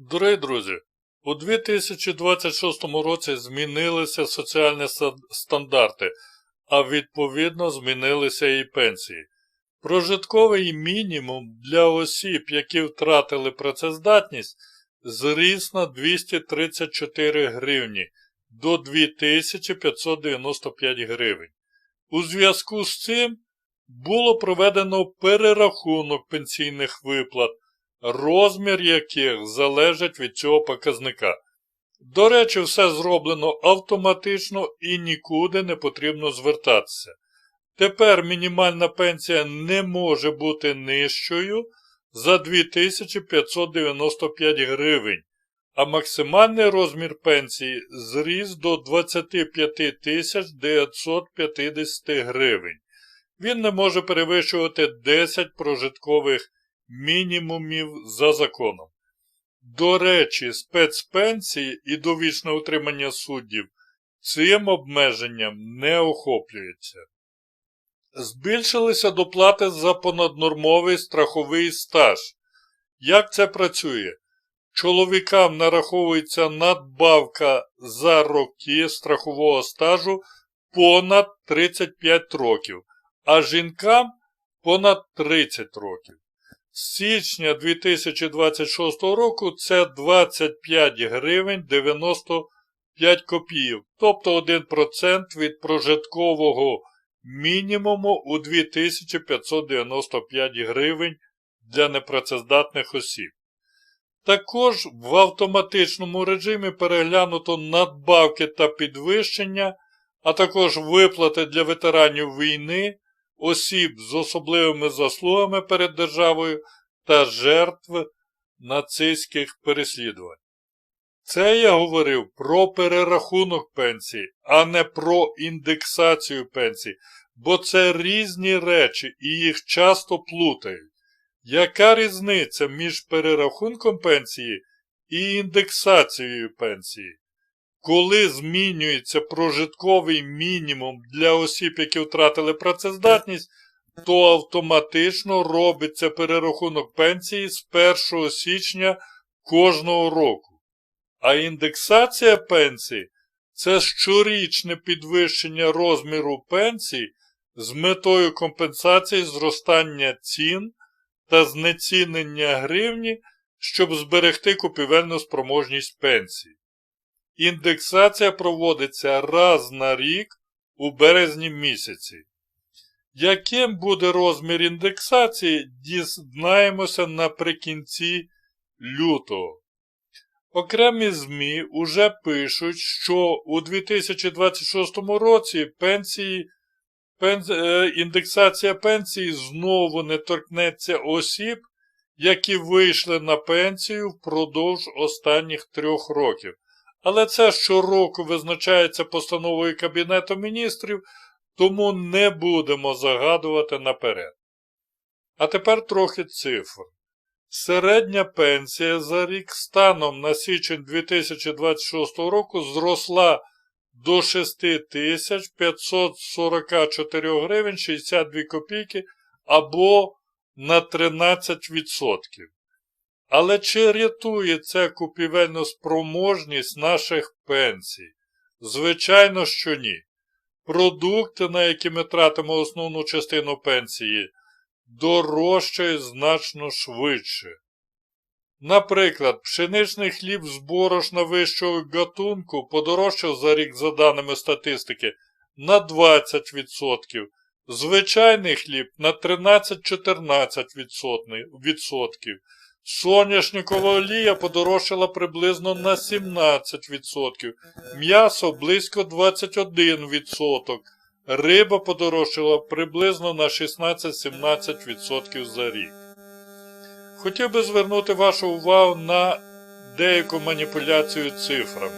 Дорогі друзі, у 2026 році змінилися соціальні стандарти, а відповідно змінилися і пенсії. Прожитковий мінімум для осіб, які втратили працездатність, зріс на 234 гривні до 2595 гривень. У зв'язку з цим було проведено перерахунок пенсійних виплат, розмір яких залежить від цього показника. До речі, все зроблено автоматично і нікуди не потрібно звертатися. Тепер мінімальна пенсія не може бути нижчою за 2595 гривень, а максимальний розмір пенсії зріс до 25 950 гривень. Він не може перевищувати 10 прожиткових мінімумів за законом. До речі, спецпенсії і довічне утримання суддів цим обмеженням не охоплюється. Збільшилися доплати за понаднормовий страховий стаж. Як це працює? Чоловікам нараховується надбавка за роки страхового стажу понад 35 років, а жінкам понад 30 років. З січня 2026 року це 25 гривень 95 копійок, тобто 1% від прожиткового мінімуму у 2595 гривень для непрацездатних осіб. Також в автоматичному режимі переглянуто надбавки та підвищення, а також виплати для ветеранів війни, осіб з особливими заслугами перед державою та жертв нацистських переслідувань. Це я говорив про перерахунок пенсії, а не про індексацію пенсій, бо це різні речі і їх часто плутають. Яка різниця між перерахунком пенсії і індексацією пенсії? Коли змінюється прожитковий мінімум для осіб, які втратили працездатність, то автоматично робиться перерахунок пенсії з 1 січня кожного року. А індексація пенсії це щорічне підвищення розміру пенсій з метою компенсації зростання цін та знецінення гривні, щоб зберегти купівельну спроможність пенсії. Індексація проводиться раз на рік у березні місяці. Яким буде розмір індексації, дізнаємося наприкінці лютого. Окремі ЗМІ уже пишуть, що у 2026 році пенсії, пен, е, індексація пенсії знову не торкнеться осіб, які вийшли на пенсію впродовж останніх трьох років. Але це щороку визначається постановою Кабінету міністрів, тому не будемо загадувати наперед. А тепер трохи цифр. Середня пенсія за рік станом на січень 2026 року зросла до 6544 гривень 62 копійки або на 13%. Але чи рятує це купівельну спроможність наших пенсій? Звичайно, що ні. Продукти, на які ми тратимо основну частину пенсії, дорожчають значно швидше. Наприклад, пшеничний хліб з борошна вищого гатунку подорожчав за рік, за даними статистики, на 20%, звичайний хліб на 13-14%. Соняшникова олія подорожчала приблизно на 17%, м'ясо близько 21%, риба подорожчала приблизно на 16-17% за рік. Хотів би звернути вашу увагу на деяку маніпуляцію цифрами.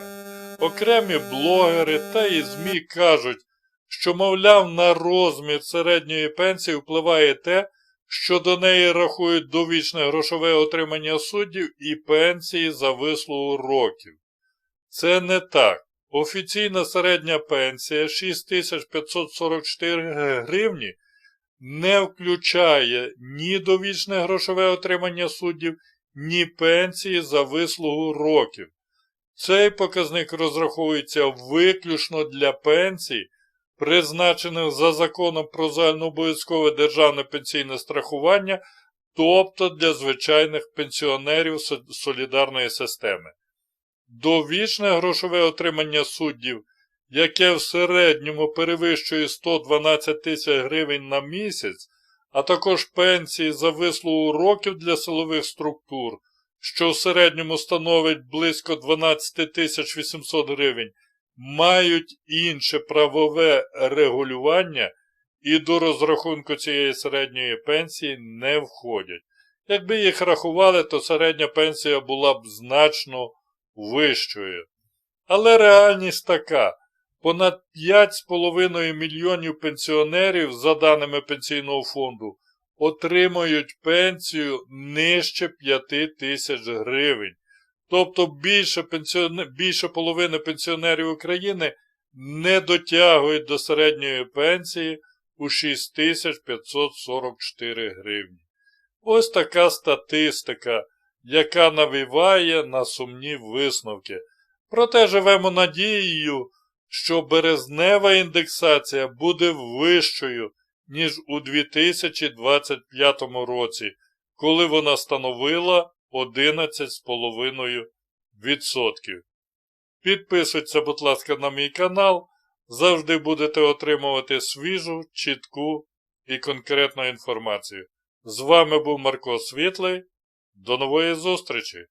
Окремі блогери та і ЗМІ кажуть, що, мовляв, на розмір середньої пенсії впливає те, що до неї рахують довічне грошове отримання суддів і пенсії за вислугу років. Це не так. Офіційна середня пенсія 6544 гривні не включає ні довічне грошове отримання суддів, ні пенсії за вислугу років. Цей показник розраховується виключно для пенсій, призначених за законом про загальнообов'язкове державне пенсійне страхування, тобто для звичайних пенсіонерів солідарної системи. Довічне грошове отримання суддів, яке в середньому перевищує 112 тисяч гривень на місяць, а також пенсії за вислугу років для силових структур, що в середньому становить близько 12 тисяч 800 гривень, мають інше правове регулювання і до розрахунку цієї середньої пенсії не входять. Якби їх рахували, то середня пенсія була б значно вищою. Але реальність така. Понад 5,5 мільйонів пенсіонерів, за даними Пенсійного фонду, отримують пенсію нижче 5 тисяч гривень. Тобто більше, пенсіоне... більше половини пенсіонерів України не дотягують до середньої пенсії у 6544 гривні. Ось така статистика, яка навіває на сумні висновки. Проте живемо надією, що березнева індексація буде вищою, ніж у 2025 році, коли вона становила 11,5%. Підписуйтеся, будь ласка, на мій канал. Завжди будете отримувати свіжу, чітку і конкретну інформацію. З вами був Марко Світлий. До нової зустрічі!